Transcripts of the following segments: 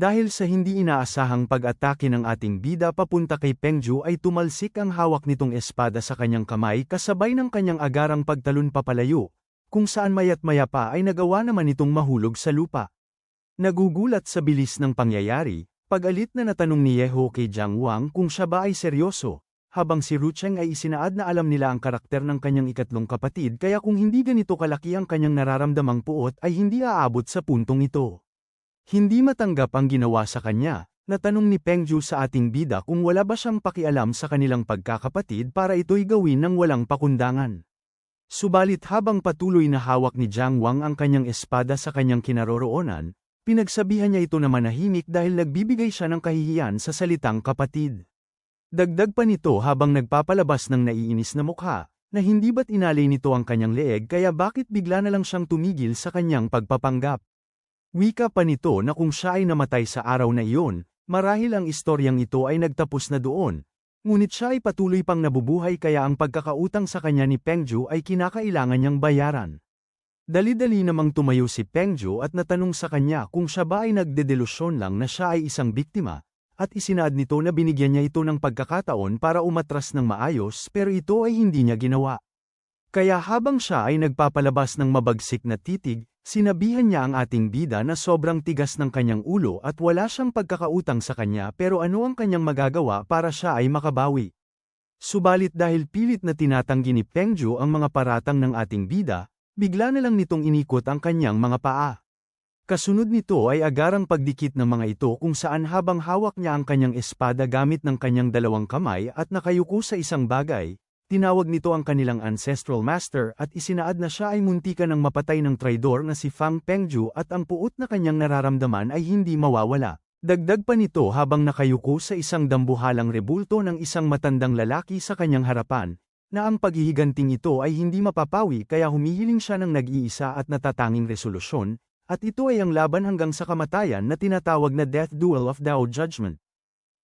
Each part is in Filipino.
Dahil sa hindi inaasahang pag-atake ng ating bida papunta kay Pengju ay tumalsik ang hawak nitong espada sa kanyang kamay kasabay ng kanyang agarang pagtalon papalayo, kung saan mayat maya pa ay nagawa naman itong mahulog sa lupa. Nagugulat sa bilis ng pangyayari, pag-alit na natanong ni Yeho kay Jiang Wang kung siya ba ay seryoso, habang si Rucheng ay isinaad na alam nila ang karakter ng kanyang ikatlong kapatid kaya kung hindi ganito kalaki ang kanyang nararamdamang puot ay hindi aabot sa puntong ito. Hindi matanggap ang ginawa sa kanya, natanong ni Pengju sa ating bida kung wala ba siyang pakialam sa kanilang pagkakapatid para ito'y gawin ng walang pakundangan. Subalit habang patuloy na hawak ni Jiang Wang ang kanyang espada sa kanyang kinaroroonan, pinagsabihan niya ito na manahimik dahil nagbibigay siya ng kahihiyan sa salitang kapatid. Dagdag pa nito habang nagpapalabas ng naiinis na mukha, na hindi ba't inalay nito ang kanyang leeg kaya bakit bigla na lang siyang tumigil sa kanyang pagpapanggap. Wika pa nito na kung siya ay namatay sa araw na iyon, marahil ang istoryang ito ay nagtapos na doon. Ngunit siya ay patuloy pang nabubuhay kaya ang pagkakautang sa kanya ni Pengju ay kinakailangan niyang bayaran. Dali-dali namang tumayo si Pengju at natanong sa kanya kung siya ba ay nagdedelusyon lang na siya ay isang biktima, at isinaad nito na binigyan niya ito ng pagkakataon para umatras ng maayos pero ito ay hindi niya ginawa. Kaya habang siya ay nagpapalabas ng mabagsik na titig, Sinabihan niya ang ating bida na sobrang tigas ng kanyang ulo at wala siyang pagkakautang sa kanya pero ano ang kanyang magagawa para siya ay makabawi. Subalit dahil pilit na tinatanggi ni Pengju ang mga paratang ng ating bida, bigla na lang nitong inikot ang kanyang mga paa. Kasunod nito ay agarang pagdikit ng mga ito kung saan habang hawak niya ang kanyang espada gamit ng kanyang dalawang kamay at nakayuko sa isang bagay, Tinawag nito ang kanilang ancestral master at isinaad na siya ay muntika ng mapatay ng traidor na si Fang Pengju at ang puot na kanyang nararamdaman ay hindi mawawala. Dagdag pa nito habang nakayuko sa isang dambuhalang rebulto ng isang matandang lalaki sa kanyang harapan, na ang paghihiganting ito ay hindi mapapawi kaya humihiling siya ng nag-iisa at natatanging resolusyon, at ito ay ang laban hanggang sa kamatayan na tinatawag na Death Duel of Dao Judgment.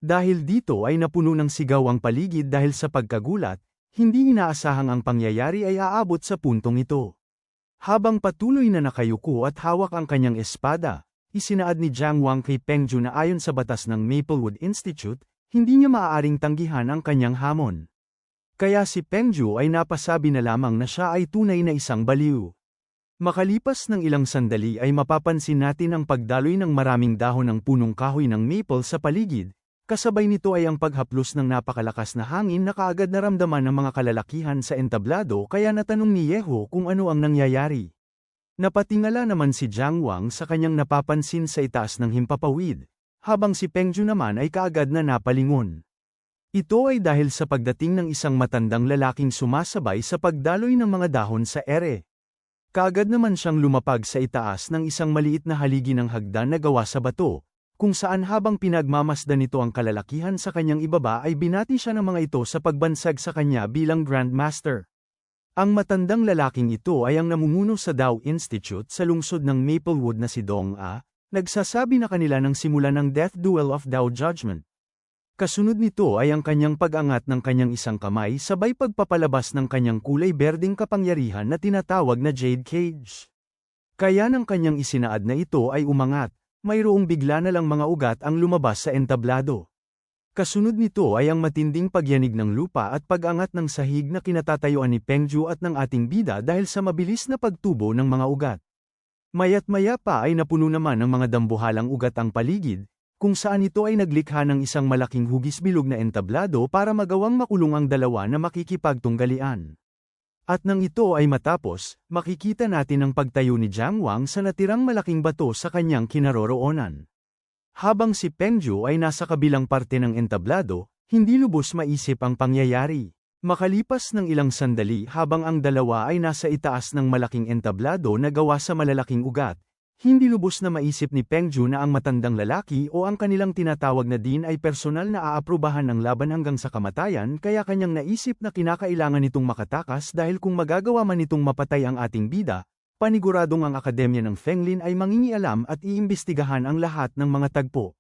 Dahil dito ay napuno ng sigaw ang paligid dahil sa pagkagulat, hindi inaasahang ang pangyayari ay aabot sa puntong ito. Habang patuloy na nakayuko at hawak ang kanyang espada, isinaad ni Jiang Wang kay Pengju na ayon sa batas ng Maplewood Institute, hindi niya maaaring tanggihan ang kanyang hamon. Kaya si Pengju ay napasabi na lamang na siya ay tunay na isang baliw. Makalipas ng ilang sandali ay mapapansin natin ang pagdaloy ng maraming dahon ng punong kahoy ng maple sa paligid, Kasabay nito ay ang paghaplos ng napakalakas na hangin na kaagad naramdaman ng mga kalalakihan sa entablado kaya natanong ni Yeho kung ano ang nangyayari. Napatingala naman si Jiang Wang sa kanyang napapansin sa itaas ng himpapawid, habang si Pengju naman ay kaagad na napalingon. Ito ay dahil sa pagdating ng isang matandang lalaking sumasabay sa pagdaloy ng mga dahon sa ere. Kaagad naman siyang lumapag sa itaas ng isang maliit na haligi ng hagdan na gawa sa bato, kung saan habang pinagmamasdan nito ang kalalakihan sa kanyang ibaba ay binati siya ng mga ito sa pagbansag sa kanya bilang Grand Master. Ang matandang lalaking ito ay ang namumuno sa Dao Institute sa lungsod ng Maplewood na si Dong A, nagsasabi na kanila ng simula ng Death Duel of Dao Judgment. Kasunod nito ay ang kanyang pag-angat ng kanyang isang kamay sabay pagpapalabas ng kanyang kulay berding kapangyarihan na tinatawag na Jade Cage. Kaya ng kanyang isinaad na ito ay umangat, mayroong bigla na lang mga ugat ang lumabas sa entablado. Kasunod nito ay ang matinding pagyanig ng lupa at pag-angat ng sahig na kinatatayuan ni Pengju at ng ating bida dahil sa mabilis na pagtubo ng mga ugat. Mayat maya pa ay napuno naman ng mga dambuhalang ugat ang paligid, kung saan ito ay naglikha ng isang malaking hugis bilog na entablado para magawang makulong ang dalawa na makikipagtunggalian. At nang ito ay matapos, makikita natin ang pagtayo ni Jiang Wang sa natirang malaking bato sa kanyang kinaroroonan. Habang si Pengju ay nasa kabilang parte ng entablado, hindi lubos maisip ang pangyayari. Makalipas ng ilang sandali habang ang dalawa ay nasa itaas ng malaking entablado na gawa sa malalaking ugat, hindi lubos na maisip ni Pengju na ang matandang lalaki o ang kanilang tinatawag na din ay personal na aaprubahan ng laban hanggang sa kamatayan kaya kanyang naisip na kinakailangan nitong makatakas dahil kung magagawa man nitong mapatay ang ating bida, paniguradong ang akademya ng Fenglin ay mangingialam at iimbestigahan ang lahat ng mga tagpo.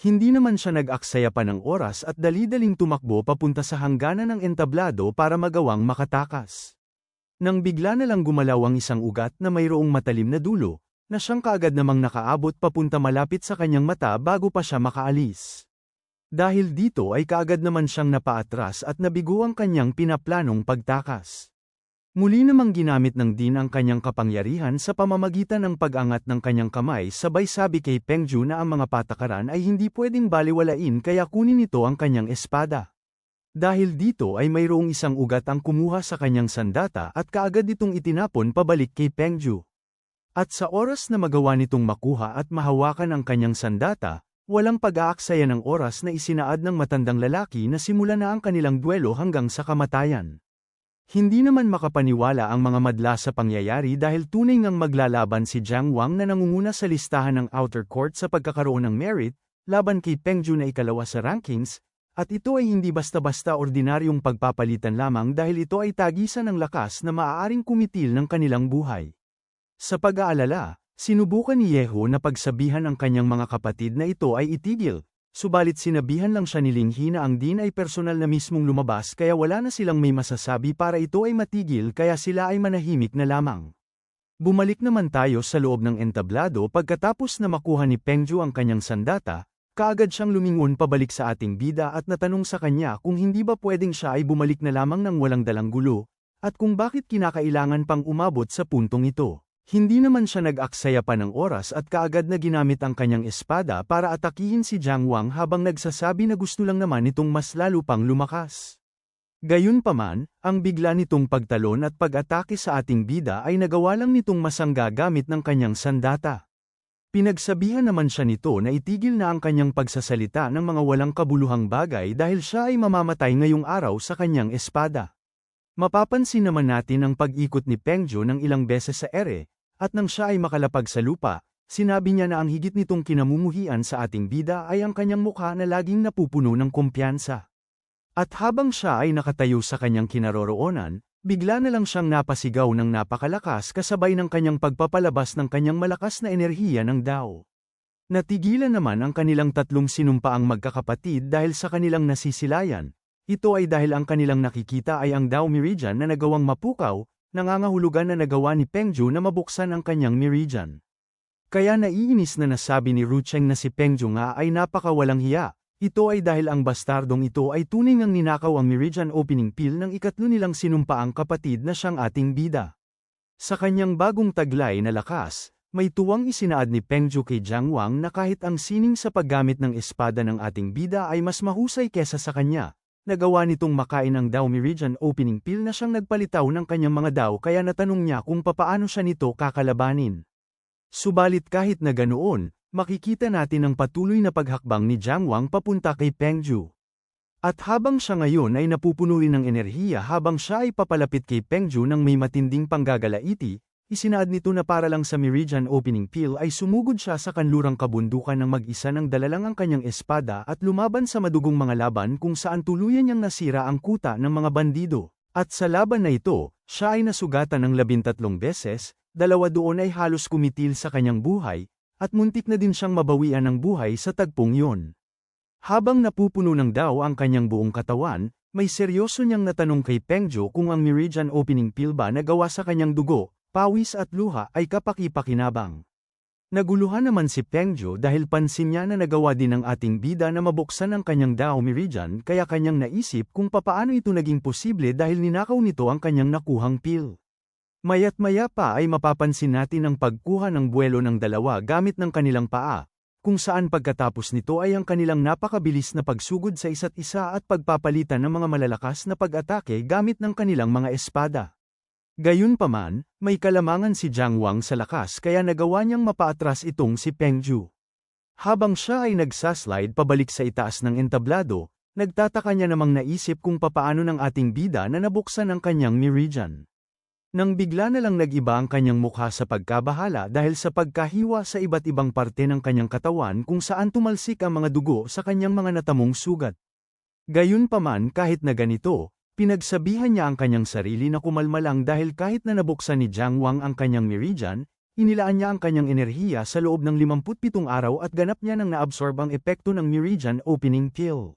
Hindi naman siya nag-aksaya pa ng oras at dali-daling tumakbo papunta sa hangganan ng entablado para magawang makatakas. Nang bigla na lang gumalaw ang isang ugat na mayroong matalim na dulo, na siyang kaagad namang nakaabot papunta malapit sa kanyang mata bago pa siya makaalis. Dahil dito ay kaagad naman siyang napaatras at nabigo ang kanyang pinaplanong pagtakas. Muli namang ginamit ng Din ang kanyang kapangyarihan sa pamamagitan ng pag-angat ng kanyang kamay sabay sabi kay Pengju na ang mga patakaran ay hindi pwedeng baliwalain kaya kunin nito ang kanyang espada. Dahil dito ay mayroong isang ugat ang kumuha sa kanyang sandata at kaagad itong itinapon pabalik kay Pengju. At sa oras na magawa nitong makuha at mahawakan ang kanyang sandata, walang pag-aaksaya ng oras na isinaad ng matandang lalaki na simula na ang kanilang duelo hanggang sa kamatayan. Hindi naman makapaniwala ang mga madla sa pangyayari dahil tunay ngang maglalaban si Jiang Wang na nangunguna sa listahan ng outer court sa pagkakaroon ng merit, laban kay Peng Ju na ikalawa sa rankings, at ito ay hindi basta-basta ordinaryong pagpapalitan lamang dahil ito ay tagisan ng lakas na maaaring kumitil ng kanilang buhay. Sa pag-aalala, sinubukan ni Yeho na pagsabihan ang kanyang mga kapatid na ito ay itigil, Subalit sinabihan lang siya ni Linghi na ang din ay personal na mismong lumabas kaya wala na silang may masasabi para ito ay matigil kaya sila ay manahimik na lamang. Bumalik naman tayo sa loob ng entablado pagkatapos na makuha ni Pengju ang kanyang sandata, kaagad siyang lumingon pabalik sa ating bida at natanong sa kanya kung hindi ba pwedeng siya ay bumalik na lamang ng walang dalang gulo, at kung bakit kinakailangan pang umabot sa puntong ito. Hindi naman siya nag-aksaya pa ng oras at kaagad na ginamit ang kanyang espada para atakihin si Jiang Wang habang nagsasabi na gusto lang naman nitong mas lalo pang lumakas. Gayunpaman, ang bigla nitong pagtalon at pag-atake sa ating bida ay nagawa lang nitong masangga gamit ng kanyang sandata. Pinagsabihan naman siya nito na itigil na ang kanyang pagsasalita ng mga walang kabuluhang bagay dahil siya ay mamamatay ngayong araw sa kanyang espada. Mapapansin naman natin ang pag-ikot ni Pengjo ng ilang beses sa ere, at nang siya ay makalapag sa lupa, sinabi niya na ang higit nitong kinamumuhian sa ating bida ay ang kanyang mukha na laging napupuno ng kumpiyansa. At habang siya ay nakatayo sa kanyang kinaroroonan, bigla na lang siyang napasigaw ng napakalakas kasabay ng kanyang pagpapalabas ng kanyang malakas na enerhiya ng Dao. Natigilan naman ang kanilang tatlong sinumpaang magkakapatid dahil sa kanilang nasisilayan. Ito ay dahil ang kanilang nakikita ay ang Dao Meridian na nagawang mapukaw, nangangahulugan na nagawa ni Pengju na mabuksan ang kanyang meridian. Kaya naiinis na nasabi ni Rucheng na si Pengju nga ay napakawalang hiya, ito ay dahil ang bastardong ito ay tunay ngang ninakaw ang meridian opening pill ng ikatlo nilang sinumpaang kapatid na siyang ating bida. Sa kanyang bagong taglay na lakas, may tuwang isinaad ni Pengju kay Jiang Wang na kahit ang sining sa paggamit ng espada ng ating bida ay mas mahusay kesa sa kanya, Nagawa nitong makain ang Dow Meridian opening pill na siyang nagpalitaw ng kanyang mga daw kaya natanong niya kung papaano siya nito kakalabanin. Subalit kahit na ganoon, makikita natin ang patuloy na paghakbang ni Jiang Wang papunta kay Pengju. At habang siya ngayon ay napupunuin ng enerhiya habang siya ay papalapit kay Pengju ng may matinding panggagalaiti, Isinaad nito na para lang sa Meridian opening pill ay sumugod siya sa kanlurang kabundukan ng mag-isa ng dalalang ang kanyang espada at lumaban sa madugong mga laban kung saan tuluyan niyang nasira ang kuta ng mga bandido. At sa laban na ito, siya ay nasugatan ng labintatlong beses, dalawa doon ay halos kumitil sa kanyang buhay, at muntik na din siyang mabawian ng buhay sa tagpong yon. Habang napupuno ng daw ang kanyang buong katawan, may seryoso niyang natanong kay Pengjo kung ang Meridian opening pill ba nagawa sa kanyang dugo, pawis at luha ay kapakipakinabang. Naguluhan naman si Pengjo dahil pansin niya na nagawa din ng ating bida na mabuksan ang kanyang Dao Meridian kaya kanyang naisip kung papaano ito naging posible dahil ninakaw nito ang kanyang nakuhang pil. Mayat maya pa ay mapapansin natin ang pagkuha ng buwelo ng dalawa gamit ng kanilang paa, kung saan pagkatapos nito ay ang kanilang napakabilis na pagsugod sa isa't isa at pagpapalitan ng mga malalakas na pag-atake gamit ng kanilang mga espada. Gayunpaman, may kalamangan si Jiang Wang sa lakas kaya nagawa niyang mapaatras itong si Peng Ju. Habang siya ay nagsaslide pabalik sa itaas ng entablado, nagtataka niya namang naisip kung papaano ng ating bida na nabuksan ang kanyang meridian. Nang bigla na lang nag-iba ang kanyang mukha sa pagkabahala dahil sa pagkahiwa sa iba't ibang parte ng kanyang katawan kung saan tumalsik ang mga dugo sa kanyang mga natamong sugat. Gayunpaman kahit na ganito, Pinagsabihan niya ang kanyang sarili na kumalma lang dahil kahit na nabuksan ni Jiang Wang ang kanyang meridian, inilaan niya ang kanyang enerhiya sa loob ng 57 araw at ganap niya nang naabsorb ang epekto ng meridian opening kill.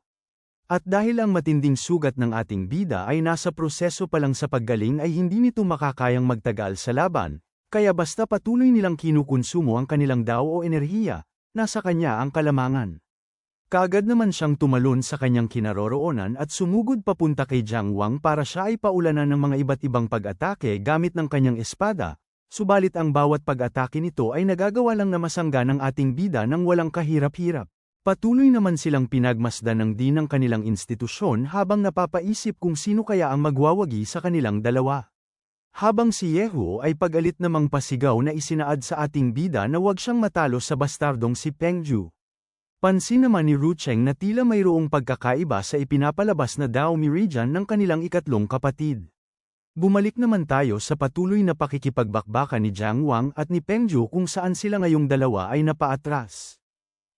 At dahil ang matinding sugat ng ating bida ay nasa proseso pa lang sa paggaling ay hindi nito makakayang magtagal sa laban, Kaya basta patuloy nilang kinukonsumo ang kanilang dao o enerhiya, nasa kanya ang kalamangan. Kaagad naman siyang tumalon sa kanyang kinaroroonan at sumugod papunta kay Jiang Wang para siya ay paulanan ng mga iba't ibang pag-atake gamit ng kanyang espada, subalit ang bawat pag-atake nito ay nagagawa lang na ng ating bida ng walang kahirap-hirap. Patuloy naman silang pinagmasdan ng din ng kanilang institusyon habang napapaisip kung sino kaya ang magwawagi sa kanilang dalawa. Habang si Yehu ay pagalit namang pasigaw na isinaad sa ating bida na huwag siyang matalo sa bastardong si Pengju. Pansin naman ni Rucheng na tila mayroong pagkakaiba sa ipinapalabas na Dao Meridian ng kanilang ikatlong kapatid. Bumalik naman tayo sa patuloy na pakikipagbakbakan ni Jiang Wang at ni Pengju kung saan sila ngayong dalawa ay napaatras.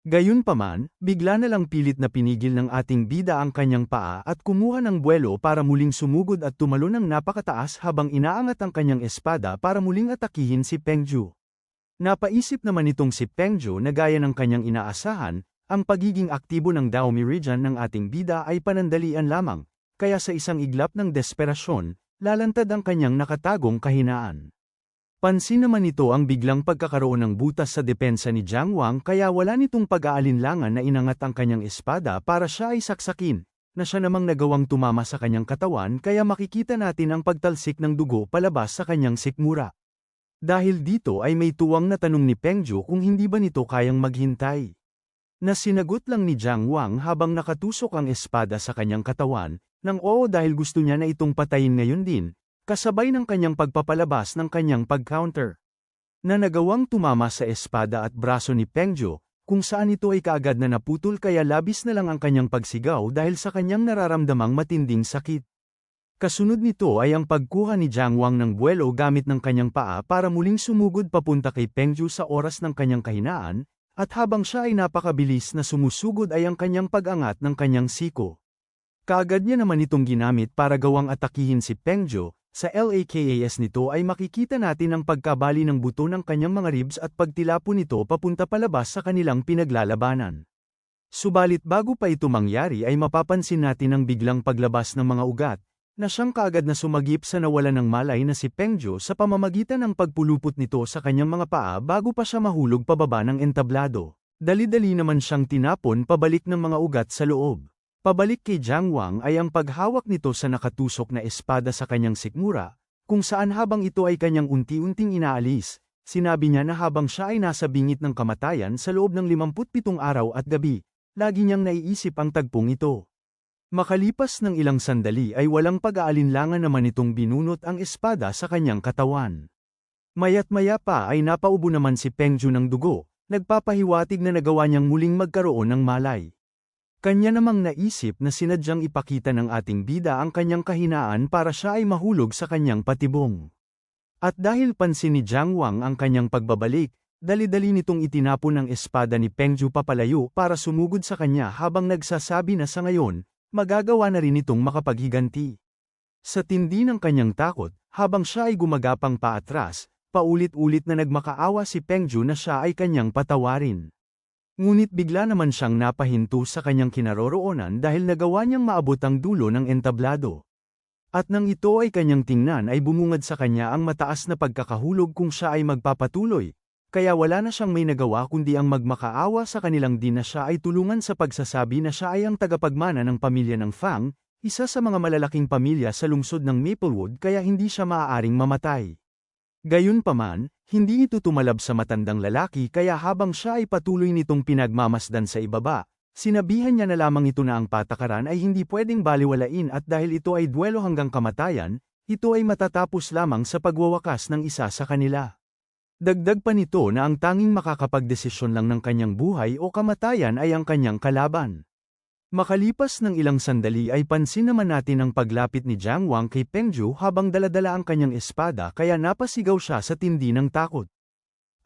Gayunpaman, bigla na lang pilit na pinigil ng ating bida ang kanyang paa at kumuha ng buwelo para muling sumugod at tumalon ng napakataas habang inaangat ang kanyang espada para muling atakihin si Pengju. Napaisip naman itong si Pengju na gaya ng kanyang inaasahan, ang pagiging aktibo ng Dao Meridian ng ating bida ay panandalian lamang, kaya sa isang iglap ng desperasyon, lalantad ang kanyang nakatagong kahinaan. Pansin naman ito ang biglang pagkakaroon ng butas sa depensa ni Jiang Wang kaya wala nitong pag-aalinlangan na inangat ang kanyang espada para siya ay saksakin, na siya namang nagawang tumama sa kanyang katawan kaya makikita natin ang pagtalsik ng dugo palabas sa kanyang sikmura. Dahil dito ay may tuwang na tanong ni Pengju kung hindi ba nito kayang maghintay. Na sinagot lang ni Jiang Wang habang nakatusok ang espada sa kanyang katawan, nang oo dahil gusto niya na itong patayin ngayon din, kasabay ng kanyang pagpapalabas ng kanyang pag-counter. Na nagawang tumama sa espada at braso ni Pengjo, kung saan ito ay kaagad na naputol kaya labis na lang ang kanyang pagsigaw dahil sa kanyang nararamdamang matinding sakit. Kasunod nito ay ang pagkuha ni Jiang Wang ng buwelo gamit ng kanyang paa para muling sumugod papunta kay Pengju sa oras ng kanyang kahinaan, at habang siya ay napakabilis na sumusugod ay ang kanyang pag-angat ng kanyang siko. Kaagad niya naman itong ginamit para gawang atakihin si Pengjo, sa LAKAS nito ay makikita natin ang pagkabali ng buto ng kanyang mga ribs at pagtilapo nito papunta palabas sa kanilang pinaglalabanan. Subalit bago pa ito mangyari ay mapapansin natin ang biglang paglabas ng mga ugat, na siyang kaagad na sumagip sa nawalan ng malay na si Pengjo sa pamamagitan ng pagpulupot nito sa kanyang mga paa bago pa siya mahulog pababa ng entablado. Dali-dali naman siyang tinapon pabalik ng mga ugat sa loob. Pabalik kay Jiang Wang ay ang paghawak nito sa nakatusok na espada sa kanyang sikmura, kung saan habang ito ay kanyang unti-unting inaalis, sinabi niya na habang siya ay nasa bingit ng kamatayan sa loob ng 57 araw at gabi, lagi niyang naiisip ang tagpong ito. Makalipas ng ilang sandali ay walang pag-aalinlangan naman itong binunot ang espada sa kanyang katawan. Mayat maya pa ay napaubo naman si Pengju ng dugo, nagpapahiwatig na nagawa niyang muling magkaroon ng malay. Kanya namang naisip na sinadyang ipakita ng ating bida ang kanyang kahinaan para siya ay mahulog sa kanyang patibong. At dahil pansin ni Jiang Wang ang kanyang pagbabalik, dali-dali nitong itinapon ang espada ni Pengju papalayo para sumugod sa kanya habang nagsasabi na sa ngayon, magagawa na rin itong makapaghiganti. Sa tindi ng kanyang takot, habang siya ay gumagapang paatras, paulit-ulit na nagmakaawa si Pengju na siya ay kanyang patawarin. Ngunit bigla naman siyang napahinto sa kanyang kinaroroonan dahil nagawa niyang maabot ang dulo ng entablado. At nang ito ay kanyang tingnan ay bumungad sa kanya ang mataas na pagkakahulog kung siya ay magpapatuloy, kaya wala na siyang may nagawa kundi ang magmakaawa sa kanilang din na siya ay tulungan sa pagsasabi na siya ay ang tagapagmana ng pamilya ng Fang, isa sa mga malalaking pamilya sa lungsod ng Maplewood kaya hindi siya maaaring mamatay. Gayunpaman, hindi ito tumalab sa matandang lalaki kaya habang siya ay patuloy nitong pinagmamasdan sa ibaba, sinabihan niya na lamang ito na ang patakaran ay hindi pwedeng baliwalain at dahil ito ay duelo hanggang kamatayan, ito ay matatapos lamang sa pagwawakas ng isa sa kanila. Dagdag pa nito na ang tanging makakapagdesisyon lang ng kanyang buhay o kamatayan ay ang kanyang kalaban. Makalipas ng ilang sandali ay pansin naman natin ang paglapit ni Jiang Wang kay Pengju habang daladala ang kanyang espada kaya napasigaw siya sa tindi ng takot.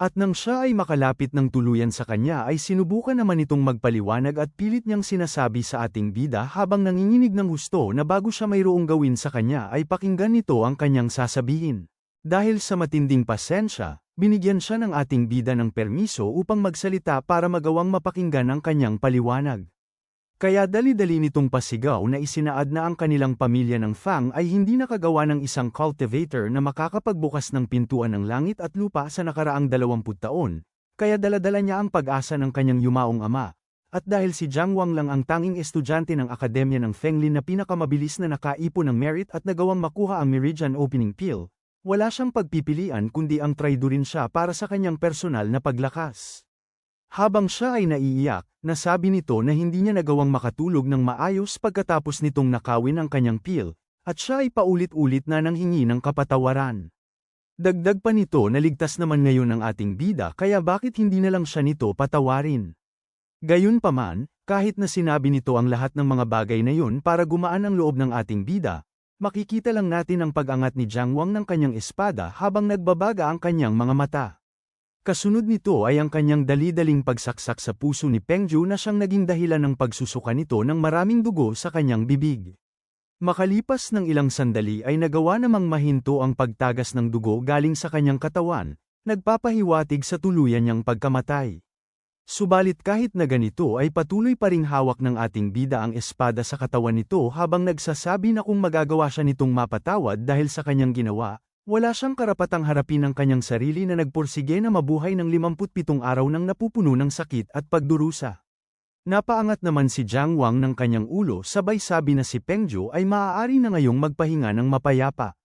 At nang siya ay makalapit ng tuluyan sa kanya ay sinubukan naman itong magpaliwanag at pilit niyang sinasabi sa ating bida habang nanginginig ng gusto na bago siya mayroong gawin sa kanya ay pakinggan nito ang kanyang sasabihin. Dahil sa matinding pasensya, binigyan siya ng ating bida ng permiso upang magsalita para magawang mapakinggan ang kanyang paliwanag. Kaya dali-dali nitong pasigaw na isinaad na ang kanilang pamilya ng Fang ay hindi nakagawa ng isang cultivator na makakapagbukas ng pintuan ng langit at lupa sa nakaraang 20 taon, kaya daladala niya ang pag-asa ng kanyang yumaong ama. At dahil si Jiang Wang lang ang tanging estudyante ng akademya ng Fenglin na pinakamabilis na nakaipon ng merit at nagawang makuha ang Meridian Opening Pill, wala siyang pagpipilian kundi ang traidorin siya para sa kanyang personal na paglakas. Habang siya ay naiiyak, nasabi nito na hindi niya nagawang makatulog ng maayos pagkatapos nitong nakawin ang kanyang pill, at siya ay paulit-ulit na nanghingi ng kapatawaran. Dagdag pa nito na ligtas naman ngayon ang ating bida kaya bakit hindi na lang siya nito patawarin. Gayunpaman, kahit na sinabi nito ang lahat ng mga bagay na yun para gumaan ang loob ng ating bida, makikita lang natin ang pag-angat ni Jiang Wang ng kanyang espada habang nagbabaga ang kanyang mga mata. Kasunod nito ay ang kanyang dali-daling pagsaksak sa puso ni Pengju na siyang naging dahilan ng pagsusuka nito ng maraming dugo sa kanyang bibig. Makalipas ng ilang sandali ay nagawa namang mahinto ang pagtagas ng dugo galing sa kanyang katawan, nagpapahiwatig sa tuluyan niyang pagkamatay. Subalit kahit na ganito ay patuloy pa ring hawak ng ating bida ang espada sa katawan nito habang nagsasabi na kung magagawa siya nitong mapatawad dahil sa kanyang ginawa, wala siyang karapatang harapin ang kanyang sarili na nagpursige na mabuhay ng 57 araw nang napupuno ng sakit at pagdurusa. Napaangat naman si Jiang Wang ng kanyang ulo sabay sabi na si Pengju ay maaari na ngayong magpahinga ng mapayapa.